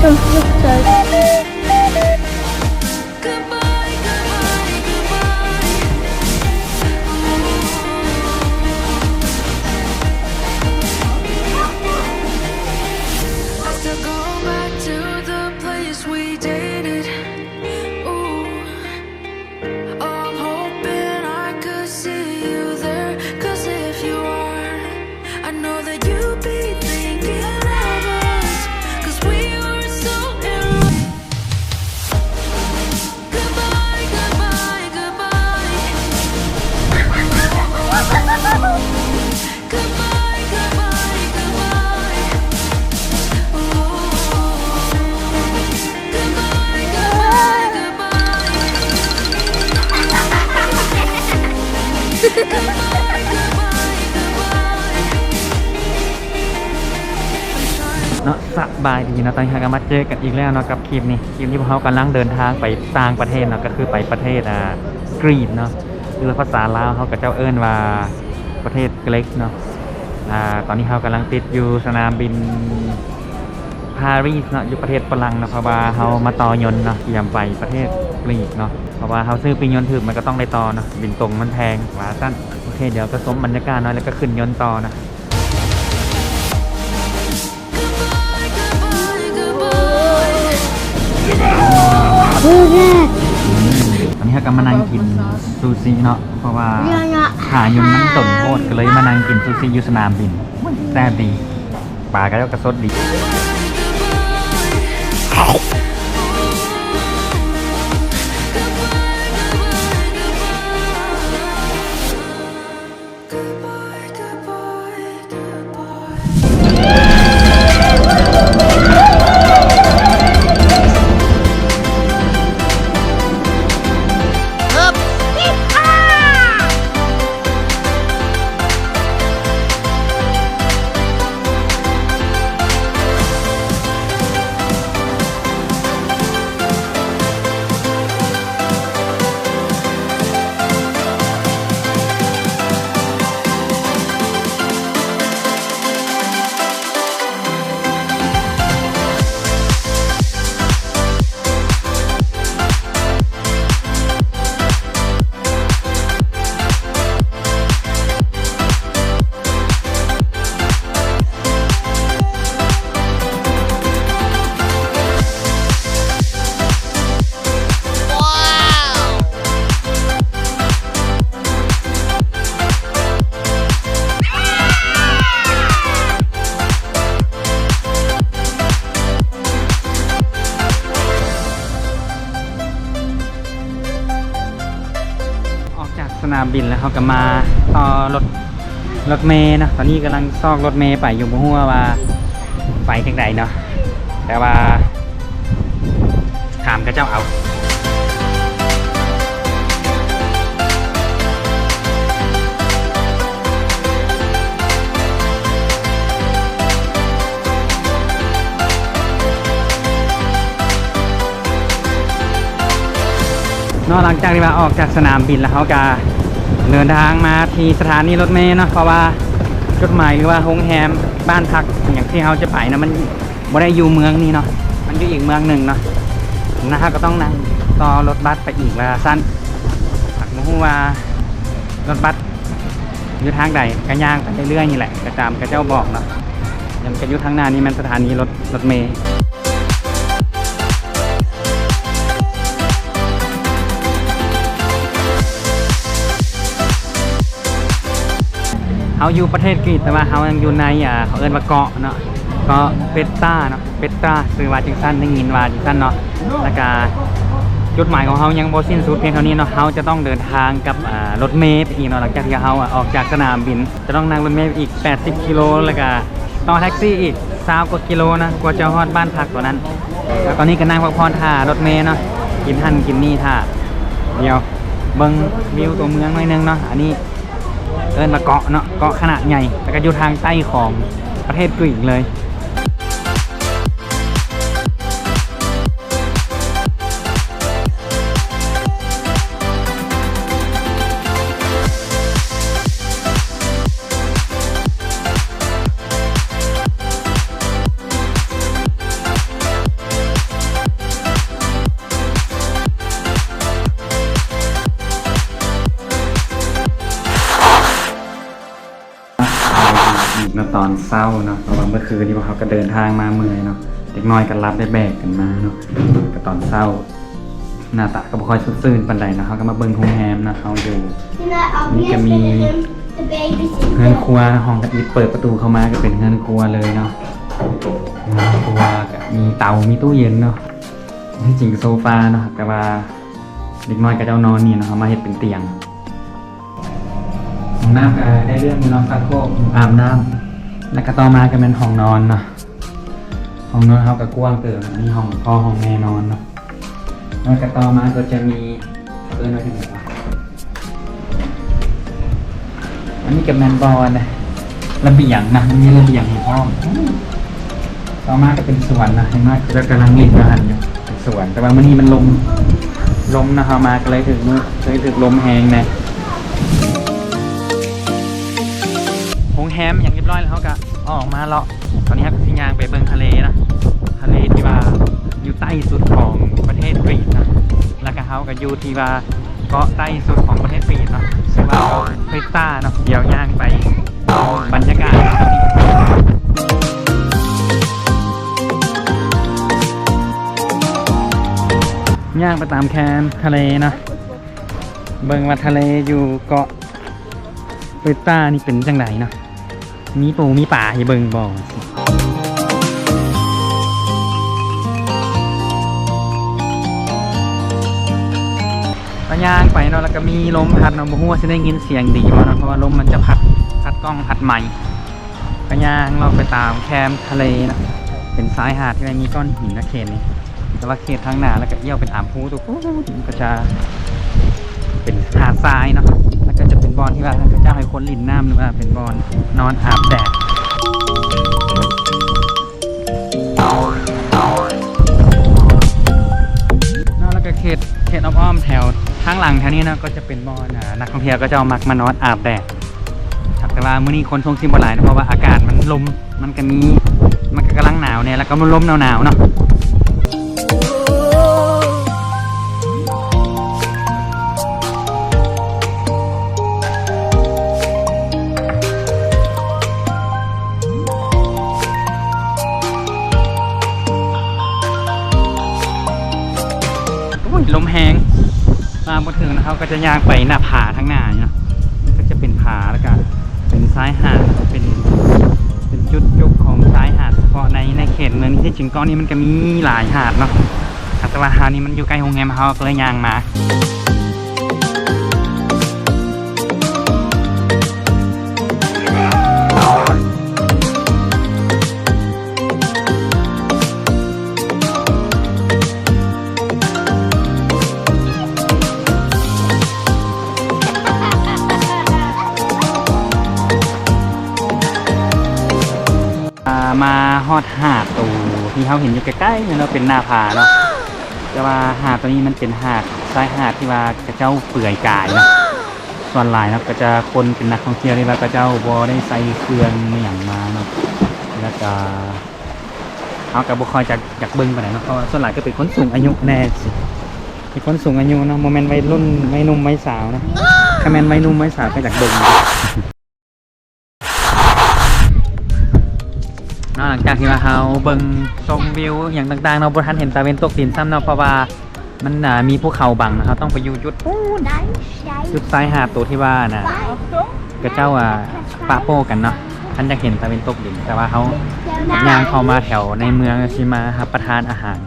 Don't look เนาะสบายดีนะตอนนี้เราก็มาเจอกันอีกแล้วเนาะกับคลิปนี้คลิปที่พวกเขากำลังเดินทางไปต่างประเทศเนาะก็คือไปประเทศอ่ากรีนเนาะคือภาษาลาวเขากับเจ้าเอิญว่าประเทศเกร็กเนาะอ่าตอนนี้เขากำลังติดอยู่สนามบินปารีสเนาะอยู่ประเทศฝรั่งนะเพราะว่าเขามาต่อยนเนาะเตรียมไปประเทศกรีกเนาะ เพราะว่าเขาซื้อปียนต์ถึกมันก็ต้องได้ต่อเนาะบินตรงมันแพงว่าสั้นโอเคเดี๋ยวก็สมบรรยากาศเนาะแล้วก็ขึ้นยนต์ต่อนะตอนนี้เราก็มานั่งกินซูชิเนาะเพราะว่าขายนมันสนโคตรก็เลยมานั่งกินซูชิอยู่สนามบินแซ่บดีปลาก็เจ้ากระสดดี นามบินแล้วเขาก็มาต่อรถรถเมย์นะตอนนี้กำลังซอกรถเมย์ไปอยู่บนหัวว่าไปทางไหนเนาะแต่ว่าถามกับเจ้าเอา เนอกหลังจากที่ว่าออกจากสนามบินแล้วเขาก็เดินทางมาที่สถานีรถเมล์เนาะเพราะว่าจุดหมายหรือว่าโรงแรมบ้านพักอย่างที่เขาจะไปนะมันบ่ได้อยู่เมืองนี้เนาะมันอยู่อีกเมืองหนึ่งเนาะนะฮะก็ต้องนั่งต่อรถบัสไปอีกเวลาสั้นหักมาฮู้ว่ารถบัสอยู่ทางใดก็ย่างไปเรื่อยๆนี่แหละกระจามกระเจ้าบอกเนาะยังจะอยู่ทางหน้านี้มันสถานีรถรถเมล์ เขาอยู่ประเทศกรีซแต่ว่าเขายังอยู่ในอ่าเขาเอิ้นว่าเกาะเนาะเกาะเปตตาเนาะเปตตาซื้อว่าจังสันได้ยินว่าจังสันเนาะแล้วก็จุดหมายของเขายังบ่สิ้นสุดเพียงเท่านี้เนาะเขาจะต้องเดินทางกับรถเมล์อีกเนาะหลังจากที่เขาออกจากสนามบิน จะต้องนั่งรถเมล์อีก 80 กิโลแล้วก็ต่อแท็กซี่อีก20กว่ากิโลนะกว่าจะฮอดบ้านพักตัวนั้นแล้วตอนนี้ก็นั่งพักผ่อนท่ารถเมล์เนาะกินหันกินนี่ท่าเดียวเบิ่งวิวตัวเมืองหน่อยนึงเนาะอันนี้ เอินมาเกาะเนาะเกาะขนาดใหญ่แต่ก็อยู่ทางใต้ของประเทศกรีกเลย อีกเนาะตอนเศร้าเนาะเพราะว่าเมื่อคืนที่พวกเขาก็เดินทางมาเมื่อยเนาะเด็กน้อยกันรับได้แบกกันมาเนาะก็ตอนเศร้า หน้าตาก็บ่ค่อยสดชื่นปานใดเนาะเขาก็มาเบิ่งโรงแรมเนาะเขาอยู่ Ni kan vi de babysitter. เฮือนครัวห้องกระอิดเปิดประตูเข้ามาก็เป็นเฮือนครัวเลยเนาะเฮือนครัวก็มีเตามีตู้เย็นเนาะที่จริงโซฟาเนาะแต่ว่าเด็กน้อยกับเจ้านอนนี่เนาะเขามาเฮ็ดเป็นเตียงห้องน้ำก็ได้เรื่องมีน้องซักโครกอาบน้ำ แล้วก็ต่อมาก็เป็นห้องนอนเนาะห้องนอนเขาก็กว้างเติมอันนี้ห้องพ่อห้องแม่นอนเนาะแล้วก็ต่อมาก็จะมีเออน้อยที่ไหนวะอันนี้กับแมนบอลนะระเบียงนะมันมีระเบียงให้พ่อต่อมาก็เป็นสวนนะเห็นไหมจะกำลังเล่นกันอยู่เป็นสวนแต่ว่ามื่อนี้มันลมลมนะฮะมาก็เลยถึงเลยถึงลมแหงนะ มอย่างเรียบร้อยแล้วเขาก็ออกมาเลาะตอนนี้ครับที่ยางไปเบิงทะเลนะทะเลที่ว่าอยู่ใต้สุดของประเทศกรีซนะแล้วก็เขาก็อยู่ที่ว่าเกาะใต้สุดของประเทศกรีซนะชื่อว่าเกาะเพรต้าเนาะเดี๋ยวย่างไปบรรยากาศนะครับย่างไปตามแคมทะเลนะเบิ่งว่าทะเลอยู่เกาะเปต้านี่เป็นจังไหนเนาะ มีปูมีป่าให้เบิ่งบ่ก็ย่างไปเนาะแล้วก็มีลมพัดเนาะบ่ฮู้ว่าสิได้ยินเสียงดีบ่เนาะเพราะว่าลมมันจะพัดพัดกล้องพัดไมค์ก็ย่างเราไปตามแคมทะเลนะเป็นซ้ายหาดที่มีก้อนหินนะเขตนี้แต่ว่าเขตทางหนาแล้วก็เอี้ยวเป็นอ่ามพูตัวกูก็จะ เป็นหาดทรายเนาะแล้วก็จะเป็นบอลที่ว่าพระเจ้าให้คนลินน้ำหรือว่าเป็นบอลนอนอาบแดดนาะแล้วก็เขตเขตอ้อมๆแถวข้างหลังแถวนี้นะก็จะเป็นบอลอ่านักท่องเที่ยวก็จะเอามักมานอนอาบแดดแต่ว่ามื้อนี้คนทรงซิมบหลายนะเพราะว่าอากาศมันลมมันก็มีมันก็กำลังหนาวเนี่ยแล้วก็มันลมหนาวๆเนาะ มาบนถึงนะครับก็จะย่างไปหน้าผาทั้งหน้าเนาะก็จะเป็นผาแล้วก็เป็นซ้ายหาดเป็นเป็นจุดยุกของซ้ายหาดเฉพาะในในเขตเมืองที่จริงก้อนนี้มันก็มีหลายหาดเนาะแต่ว่าหาดนี้มันอยู่ใกล้โรงแรมเขาก็เลยย่างมาาดตูที่เขาเห็นอยู่ใกล้ๆเนี่ยเนาะเป็นหน้าผาเนาะแต่ว่าหาดตัวนี้มันเป็นหาดทรายหาดที่ว่ากระเจ้าเปื่อยกายเนาะส่วนหลายเนาะก็จะคนเป็นนักท่องเที่ยวที่ว่ากระเจ้าบอได้ใส่เครื่องอย่างมาเนาะแล้วก็เขากับบุคอยจากจากเบิ้งไปไหนเนาะเพราะส่วนหลายก็เป็นคนสูงอายุแน่สิเป็นคนสูงอายุเนาะโมเมนต์วัยรุ่นวัยหนุ่มวัยสาวนะถ้าแมนวัยหนุ่มวัยสาวก็จากเบิ้ง งจากที่ว่าเราเบิ่งชมวิวอย่างต่างๆเราบ่ทันเห็นตะเวนตกดินซ้ำเนาะเพราะว่ามันอ่ามีภูเขาบังนะครับต้องไปอยู่จุดปูนจุดซ้ายหาดตัวที่ว่าน่ะกระเจ้าอะปะโป้กันเนาะท่านจะเห็นตะเวนตกดิน แต่ว่าเขาย่างเข้ามาแถวในเมืองชิมารับประทานอาหาร